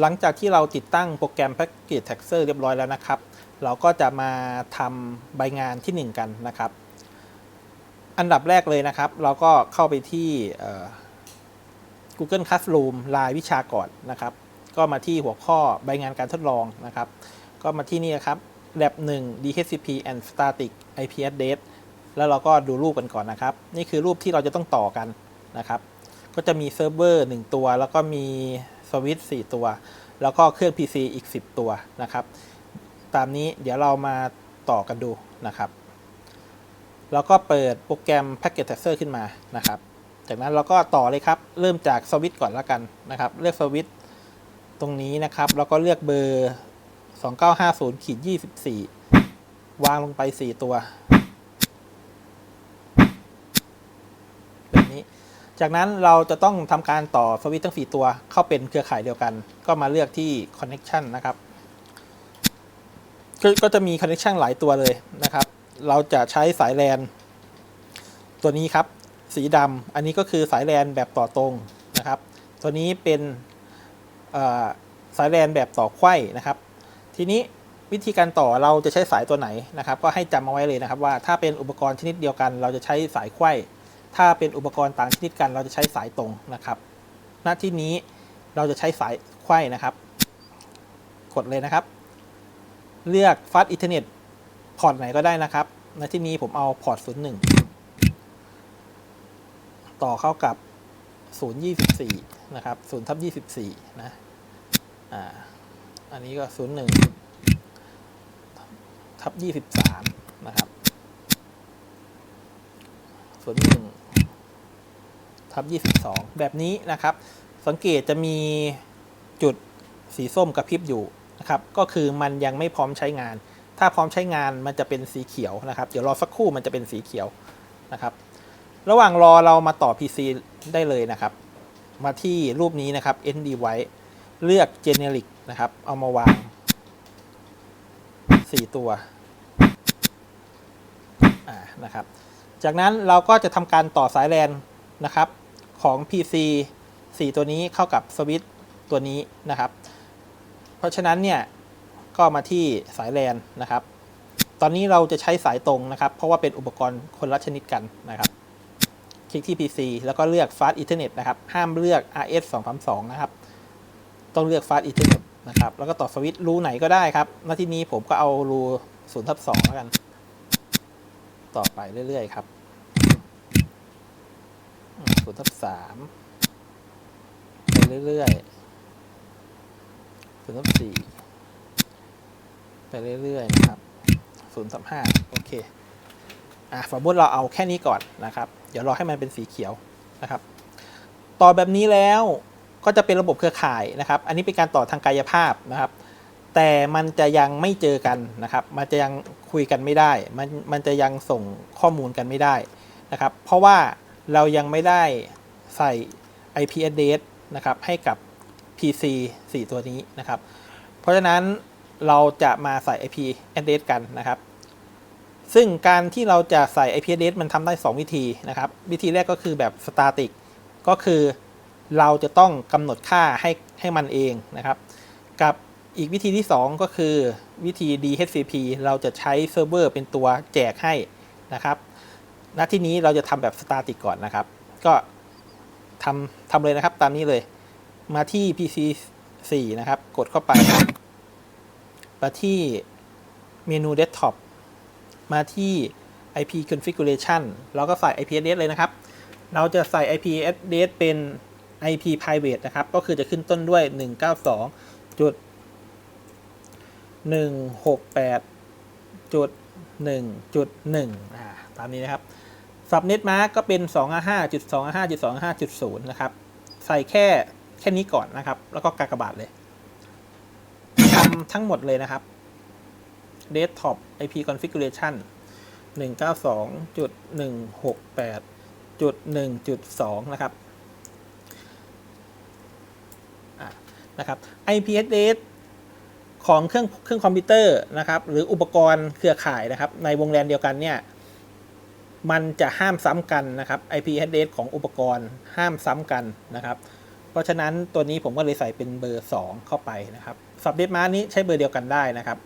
หลังจากที่เราติดตั้งโปรแกรม Package Taxer เรียบร้อยแล้วนะครับ เราก็จะมาทำใบงานที่ 1 กันนะครับ อันดับแรกเลยนะครับ เราก็เข้าไปที่ Google Classroom รายวิชาก่อนนะครับ ก็มาที่หัวข้อใบงานการทดลองนะครับ ก็มาที่นี่นะครับ lab 1 DHCP and static IP address แล้วเราก็ดูรูปกันก่อนนะครับ นี่คือรูปที่เราจะต้องต่อกันนะครับ ก็จะมีเซิร์ฟเวอร์1ตัว แล้วก็มี วิตช์4ตัว แล้วก็เครื่อง PC อีก 10 ตัวนะครับ ตามนี้เดี๋ยวเรามาต่อกันดูนะครับ แล้วก็เปิดโปรแกรม Packet Tracer ขึ้นมานะครับ จากนั้นเราก็ต่อเลยครับ เริ่มจากสวิตช์ก่อนล้วกันนะครับ เลือกสวิตช์ตรงนี้นะครับ แล้วก็เลือกเบอร์ 2950ขีด24 วางลงไป 4 ตัวแบบนี้ จากนั้นเราจะต้องทำการต่อสวิตช์ทั้ง 4 ตัวเข้าเป็นเครือข่ายเดียวกัน ก็มาเลือกที่ Connection นะครับกก็จะมี Connection หลายตัวเลยนะครับ เราจะใช้สายแลนตัวนี้ครับ สีดำอันนี้ก็คือสายแลนแบบต่อตรงนะครับ ตัวนี้เป็นสายแลนแบบต่อไขว้นะครับ ทีนี้วิธีการต่อเราจะใช้สายตัวไหนนะครับ ก็ให้จำเอาไว้เลยนะครับว่าถ้าเป็นอุปกรณ์ชนิดเดียวกัน เราจะใช้สายไขว้ ถ้าเป็นอุปกรณ์ต่างชนิดกัน เราจะใช้สายตรงนะครับหน้าที่นี้เราจะใช้สายไขว้นะครับ กดเลยนะครับ เลือกฟัสอินเทอร์เน็ตพอร์ตไหนก็ได้นะครับในที่นี้ผมเอาพอร์ต01ต่อเข้ากับ 024 นะครับ0ทับ24 นะ อ่า อันนี้ก็ 01ทับ23 นะครับ 01 ทับ22 แบบนี้นะครับ สังเกตจะมีจุดสีส้มกระพริบอยู่นะครับ ก็คือมันยังไม่พร้อมใช้งาน ถ้าพร้อมใช้งานมันจะเป็นสีเขียวนะครับ เดี๋ยวรอสักครู่มันจะเป็นสีเขียวนะครับ ระหว่างรอเรามาต่อ PC ได้เลยนะครับ มาที่รูปนี้นะครับ ND ไว้เลือก Generic นะครับ เอามาวาง 4 ตัวนะครับ จากนั้นเราก็จะทำการต่อสายแลนนะครับ ของ PC 4 ตัวนี้เข้ากับสวิตช์ตัวนี้นะครับ เพราะฉะนั้นเนี่ยก็มาที่สายแลนนะครับ ตอนนี้เราจะใช้สายตรงนะครับ เพราะว่าเป็นอุปกรณ์คนละชนิดกันนะครับ คลิกที่ PC แล้วก็เลือก Fast Ethernet นะครับ ห้ามเลือก RS 232นะครับ ต้องเลือก Fast Ethernet นะครับ แล้วก็ต่อสวิตช์รูไหนก็ได้ครับหน้าที่นี้ผมก็เอารู0ทับ2แล้วกัน ต่อไปเรื่อยๆครับ 0ทับ3ไปเรื่อยๆ0ทับ4ไปเรื่อยๆนะครับ0ทับ5โอเคอะสมมติเราเอาแค่นี้ก่อนนะครับ เดี๋ยวรอให้มันเป็นสีเขียวนะครับ ต่อแบบนี้แล้วก็จะเป็นระบบเครือข่ายนะครับ อันนี้เป็นการต่อทางกายภาพนะครับ แต่มันจะยังไม่เจอกันนะครับ มันจะยังคุยกันไม่ได้ มันมันจะยังส่งข้อมูลกันไม่ได้นะครับ เพราะว่า เรายังไม่ได้ใส่ IP address นะครับให้กับ PC 4 ตัวนี้นะครับ เพราะฉะนั้นเราจะมาใส่ IP address กันนะครับ ซึ่งการที่เราจะใส่ IP address มันทำได้ 2 วิธีนะครับ วิธีแรกก็คือแบบ static ก็คือเราจะต้องกำหนดค่าให้ให้มันเองนะครับ กับอีกวิธีที่ 2 ก็คือวิธี DHCP เราจะใช้เซิร์ฟเวอร์เป็นตัวแจกให้นะครับ ณที่นี้เราจะทำแบบ static ก่อนนะครับ ก็ทำทำเลยนะครับ ตามนี้เลย มาที่ PC 4 นะครับ กดเข้าไป มาที่เมนู Desktop มาที่ IP configuration เราก็ใส่ IP address เลยนะครับ เราจะใส่ IP address เป็น IP private นะครับ ก็คือจะขึ้นต้นด้วย 192จุด168จุด1จุด1อ่าตามนี้นะครับ subnet mask ก็เป็น 255.255.255.0 นะครับ ใส่แค่แค่นี้ก่อนนะครับ แล้วก็กากบาทเลยทำทั้งหมดเลยนะครับ desktop IP configuration 192.168.1.2 นะครับนะครับ IP address ของเครื่องเครื่องคอมพิวเตอร์นะครับ หรืออุปกรณ์เครือข่ายนะครับ ในวงแลนเดียวกันเนี่ย มันจะห้ามซ้ำกันนะครับ IP address ของอุปกรณ์ห้ามซ้ำกันนะครับ เพราะฉะนั้นตัวนี้ผมก็เลยใส่เป็นเบอร์ 2 เข้าไปนะครับสับเดตมานี้ใช้เบอร์เดียวกันได้นะครับ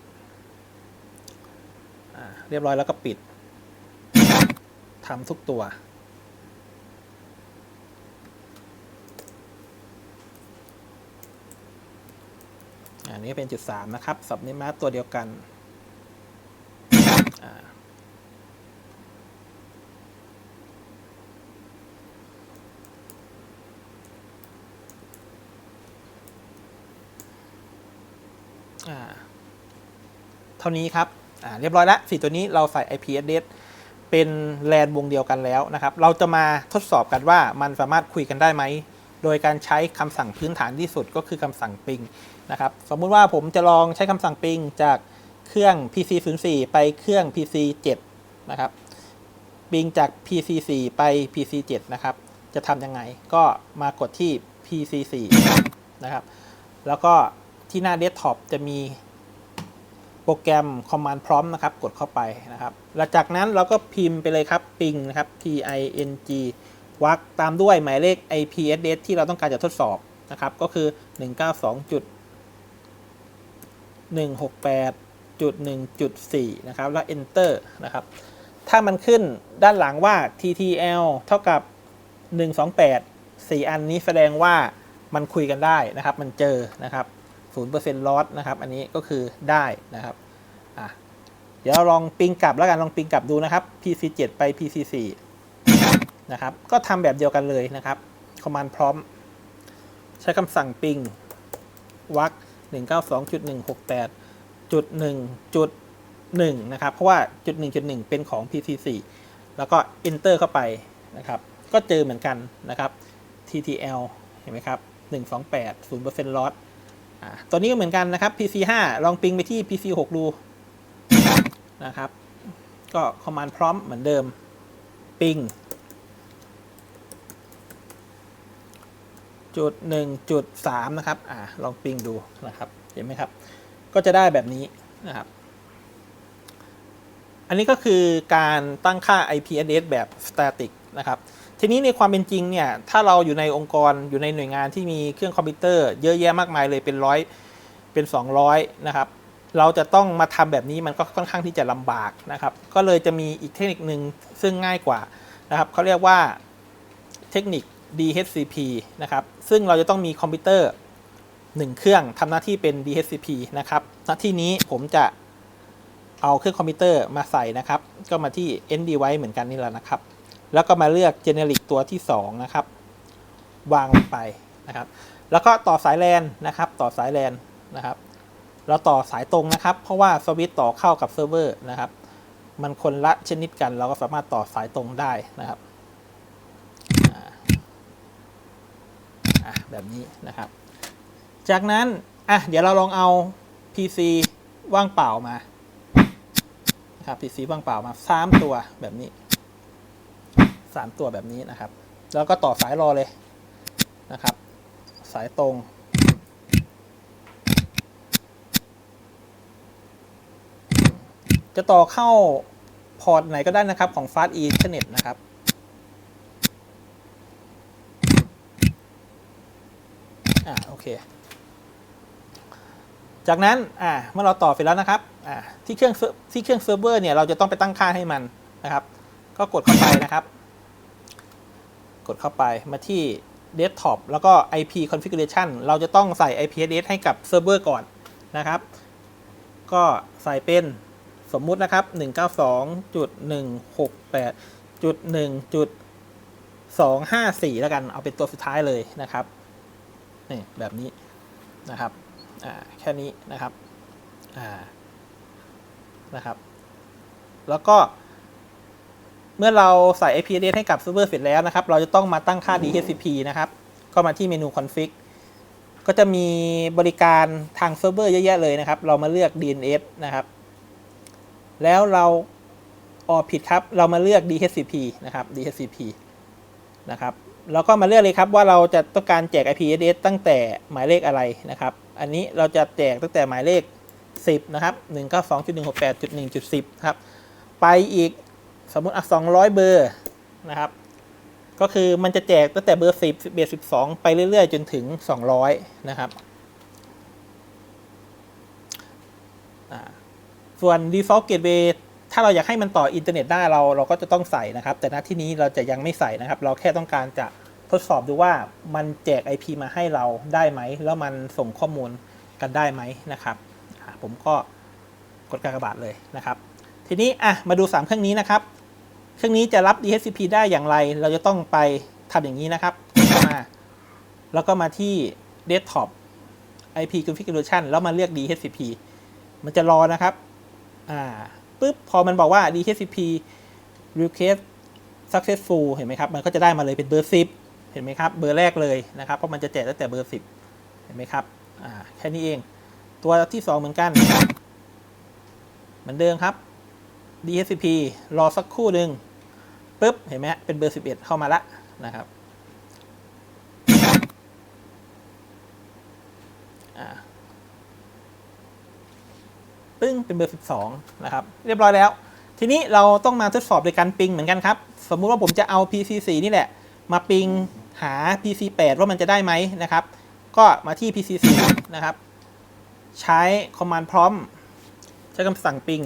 เรียบร้อยแล้วก็ปิดทำทุกตัวอันนี้เป็นจุดสามนะครับสับเนิมาตัวเดียวกันอ่าอ่า เท่านี้ครับอ่าเรียบร้อยแล้วสี่ตัวนี้เราใส่ IP address เป็นแลนวงเดียวกันแล้วนะครับ เราจะมาทดสอบกันว่ามันสามารถคุยกันได้ไหม โดยการใช้คำสั่งพื้นฐานที่สุดก็คือคำสั่ง ping นะครับ สมมุติว่าผมจะลองใช้คำสั่ง ping จากเครื่อง PC 0 4ไปเครื่อง PC 7นะครับ ping จาก PC 4ไป PC 7นะครับ จะทำยังไง ก็มากดที่ PC 4นะครับ แล้วก็ ที่หน้าเดสก์ท็อปจะมีโปรแกรม Command Prompt นะครับ กดเข้าไปนะครับ แล้วจากนั้นเราก็พิมพ์ไปเลยครับ ping นะครับ p i n g วักตามด้วยหมายเลข IP address ที่เราต้องการจะทดสอบนะครับ ก็คือ 192.168.1.4 นะครับ แล้ว enter นะครับ ถ้ามันขึ้นด้านหลังว่า TTL เท่ากับ 128 4 อันนี้แสดงว่ามันคุยกันได้นะครับ มันเจอนะครับ 0% loss นะครับ อันนี้ก็คือได้นะครับอะเดี๋ยวเราลองปิงกลับแล้วกันลองปิงกลับดูนะครับ PC 7ไป PC 4นะครับ ก็ทำแบบเดียวกันเลยนะครับ command prompt ใช้คำสั่งปิงวัก192.168จุด1จุด1นะครับ เพราะว่าจุด1จุด1เป็นของ PC 4แล้วก็ enter เข้าไปนะครับ ก็เจอเหมือนกันนะครับ TTL เห็นไหมครับ 128 0% loss ตัวนี้ก็เหมือนกันนะครับ PC 5ลองปิงไปที่ PC 6ดูนะครับ ก็ command prompt เหมือนเดิม ปิงจุดหนึ่งจุดสามนะครับอ่าลองปิงดูนะครับ เห็นไหมครับ ก็จะได้แบบนี้นะครับ อันนี้ก็คือการตั้งค่า IP address แบบ static นะครับทีนี้ในความเป็นจริงเนี่ยถ้าเราอยู่ในองค์กรอยู่ในหน่วยงานที่มีเครื่องคอมพิวเตอร์เยอะแยะมากมายเลยเป็นร้อยเป็น 200นะครับเราจะต้องมาทำแบบนี้มันก็ค่อนข้างที่จะลำบากนะครับ ก็เลยจะมีอีกเทคนิคหนึ่งซึ่งง่ายกว่านะครับเขาเรียกว่าเทคนิค DHCP นะครับซึ่งเราจะต้องมีคอมพิวเตอร์1เครื่องทำหน้าที่เป็น DHCP นะครับหน้าที่นี้ผมจะเอาเครื่องคอมพิวเตอร์มาใส่นะครับ ก็มาที่ End Device เหมือนกันนี่แหละนะครับ แล้วก็มาเลือก Generic ตัวที่ 2 นะครับ วางลงไปนะครับ แล้วก็ต่อสายแลนนะครับ ต่อสายแลนนะครับ เราต่อสายตรงนะครับ เพราะว่าสวิตต่อเข้ากับเซิร์ฟเวอร์นะครับ มันคนละชนิดกัน เราก็สามารถต่อสายตรงได้นะครับแบบนี้นะครับ จากนั้น อะ เดี๋ยวเราลองเอา PC ว่างเปล่ามานะครับ PC ว่างเปล่ามาสามตัวแบบนี้ สามตัวแบบนี้นะครับ แล้วก็ต่อสายรอเลยนะครับ สายตรง จะต่อเข้าพอร์ตไหนก็ได้นะครับของ Fast Ethernet นะครับอ่าโอเค จากนั้นอ่าเมื่อเราต่อไปแล้วนะครับอ่าที่เครื่องที่เครื่องเซิร์ฟเวอร์เนี่ยเราจะต้องไปตั้งค่าให้มันนะครับ ก็กดเข้าไปนะครับ กดเข้าไปมาที่ Desktop แล้วก็ IP Configuration เราจะต้องใส่ IP address ให้กับเซิร์ฟเวอร์ก่อนนะครับ ก็ใส่เป็นสมมุตินะครับ 192.168.1.254 แล้วกัน เอาเป็นตัวสุดท้ายเลยนะครับ นี่แบบนี้นะครับ แค่นี้นะครับ นะครับ แล้วก็ เมื่อเราใส่ IP address ให้กับเซิร์ฟเวอร์เสร็จแล้วนะครับ เราจะต้องมาตั้งค่า DHCP นะครับ ก็มาที่เมนู config ก็จะมีบริการทางเซิร์ฟเวอร์เยอะแยะเลยนะครับ เรามาเลือก DNS นะครับ แล้วเราออผิดครับ เรามาเลือก DHCP นะครับ DHCP นะครับเราก็มาเลือกเลยครับว่าเราจะต้องการแจก IP address ตั้งแต่หมายเลขอะไรนะครับ อันนี้เราจะแจกตั้งแต่หมายเลข 10 นะครับ 192.168.1.10 ครับ ไปอีก สมมุติอะ200เบอร์นะครับ ก็คือมันจะแจกตั้งแต่เบอร์สิบสิบเอ็ดสิบสองไปเรื่อยๆ จนถึงสองร้อยนะครับส่วน default gateway ถ้าเราอยากให้มันต่ออินเทอร์เน็ตได้เราเราก็จะต้องใส่นะครับ แต่ณที่นี้เราจะยังไม่ใส่นะครับ เราแค่ต้องการจะทดสอบดูว่ามันแจก IP มาให้เราได้ไหม แล้วมันส่งข้อมูลกันได้ไหมนะครับ ผมก็กดกากบาทเลยนะครับ ทีนี้อะมาดู 3 เครื่องนี้นะครับ เครื่องนี้จะรับ DHCP ได้อย่างไร เราจะต้องไปทำอย่างนี้นะครับมาแล้วก็มาที่ Desktop IP Configuration แล้วมาเลือก DHCP มันจะรอนะครับ อ่าปุ๊บ พอมันบอกว่า DHCP request successful เห็นไหมครับ มันก็จะได้มาเลยเป็นเบอร์ 10 เห็นไหมครับ เบอร์แรกเลยนะครับ เพราะมันจะแจกตั้งแต่เบอร์ 10 เห็นไหมครับ อ่า แค่นี้เอง ตัวที่ 2 เหมือนกัน เหมือนเดิมครับ DHCP รอสักครู่หนึ่ง ปุ๊บเห็นไหมเป็นเบอร์ 11 เข้ามาละนะครับอ่าปึ้งเป็นเบอร์ 12 นะครับ เรียบร้อยแล้ว ทีนี้เราต้องมาทดสอบโดยการปิงเหมือนกันครับ สมมุติว่าผมจะเอา PC4 นี่แหละ มาปิงหา PC8 ว่ามันจะได้ไหมนะครับ ก็มาที่ PC4 นะครับ ใช้ command prompt ใช้คำสั่งปิง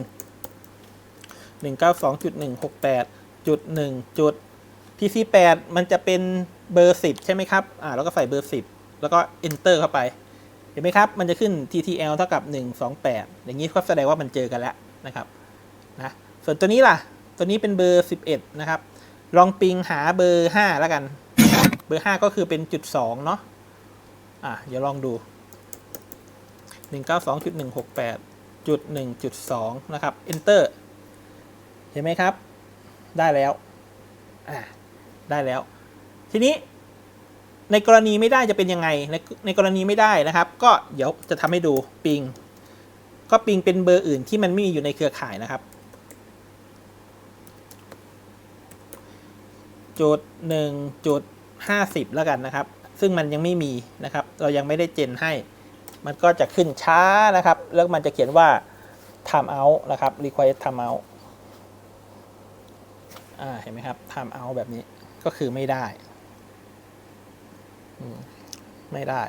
192.168 จุดหนึ่งจุด PC8 มันจะเป็นเบอร์10ใช่ไหมครับอ่าแล้วก็ใส่เบอร์10แล้วก็ enter เข้าไป เห็นไหมครับ มันจะขึ้น TTL เท่ากับ128อย่างนี้ก็แสดงว่ามันเจอกันแล้วนะครับนะส่วนตัวนี้ล่ะ ตัวนี้เป็นเบอร์11นะครับ ลองปิงหาเบอร์5แล้วกัน เบอร์5ก็คือเป็นจุด2เนาะอะเดี๋ยวลองดู192.168จุด1.2นะครับ enter เห็นไหมครับ ได้แล้วได้แล้ว ทีนี้ในกรณีไม่ได้จะเป็นยังไง ในในกรณีไม่ได้นะครับ ก็เดี๋ยวจะทำให้ดูปิง ก็ปิงเป็นเบอร์อื่นที่มันไม่มีอยู่ในเครือข่ายนะครับ จุดหนึ่งจุดห้าสิบแล้วกันนะครับ ซึ่งมันยังไม่มีนะครับ เรายังไม่ได้เจนให้ มันก็จะขึ้นช้านะครับ แล้วมันจะเขียนว่า time out นะครับ require time out อ่าเห็นไหมครับ time out แบบนี้ก็คือไม่ได้ ไม่ได้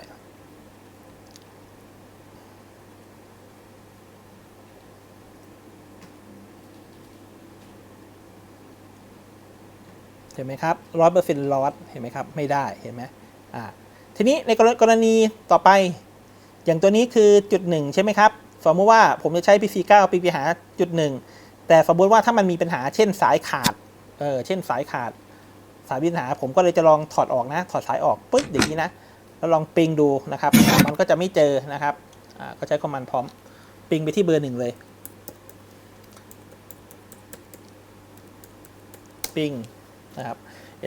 เห็นไหมครับร้อยเปอร์เซ็นต์ลอสเห็นไหมครับ ไม่ได้เห็นไหมอ่าทีนี้ในกรณีต่อไป อย่างตัวนี้คือจุดหนึ่งใช่ไหมครับ สมมติว่าผมจะใช้ PC 9 ปีไปหาจุดหนึ่งแต่สมมติว่าถ้ามันมีปัญหาเช่นสายขาด เออเช่นสายขาด สายมีปัญหา ผมก็เลยจะลองถอดออกนะ ถอดสายออกปึ๊บอย่างนี้นะ แล้วลองปิงดูนะครับ มันก็จะไม่เจอนะครับอ่าก็ใช้คอมมานด์พร้อม ปิงไปที่เบอร์หนึ่งเลย ปิงนะครับ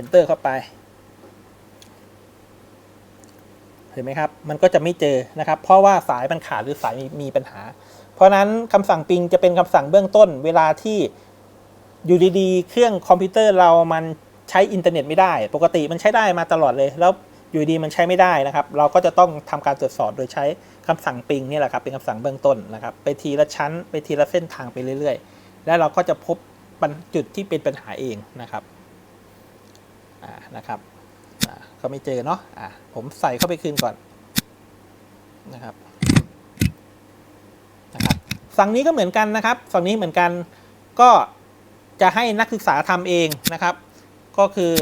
enter เข้าไปเห็นไหมครับ มันก็จะไม่เจอนะครับ เพราะว่าสายมันขาดหรือสายมีมีปัญหา เพราะนั้นคำสั่งปิงจะเป็นคำสั่งเบื้องต้นเวลาที่ อยู่ดีๆ เครื่องคอมพิวเตอร์เรามันใช้อินเทอร์เน็ตไม่ได้ ปกติมันใช้ได้มาตลอดเลย แล้วอยู่ดีมันใช้ไม่ได้นะครับ เราก็จะต้องทำการตรวจสอบโดยใช้คำสั่งปิงนี่แหละครับ เป็นคำสั่งเบื้องต้นนะครับ ไปทีละชั้น ไปทีละเส้นทางไปเรื่อยๆ แล้วเราก็จะพบปัจุดที่เป็นปัญหาเองนะครับอ่านะครับก็ไม่เจอเนาะอ่าผมใส่เข้าไปคืนก่อนนะครับนะครับ ฝั่งนี้ก็เหมือนกันนะครับ ฝั่งนี้เหมือนกันก็ จะให้นักศึกษาทำเองนะครับ ก็คือ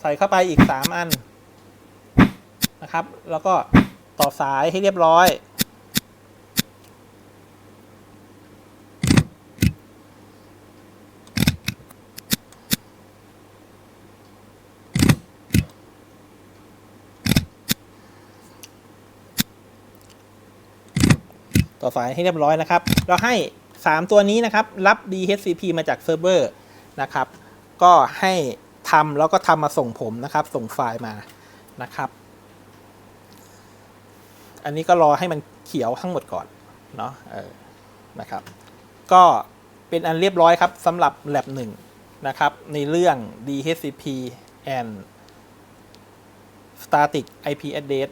ใส่เข้าไปอีก 3 อันนะครับ แล้วก็ต่อสายให้เรียบร้อย ต่อสายให้เรียบร้อยนะครับ เราให้ 3 ตัวนี้นะครับ รับ DHCP มาจากเซิร์ฟเวอร์นะครับ ก็ให้ทำแล้วก็ทำมาส่งผมนะครับ ส่งไฟล์มานะครับ อันนี้ก็รอให้มันเขียวทั้งหมดก่อนเนาะเออนะครับ ก็เป็นอันเรียบร้อยครับสำหรับ Lab 1นะครับ ในเรื่อง DHCP and Static IP address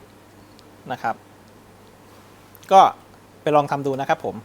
นะครับ ก็ไปลองทำดูนะครับผม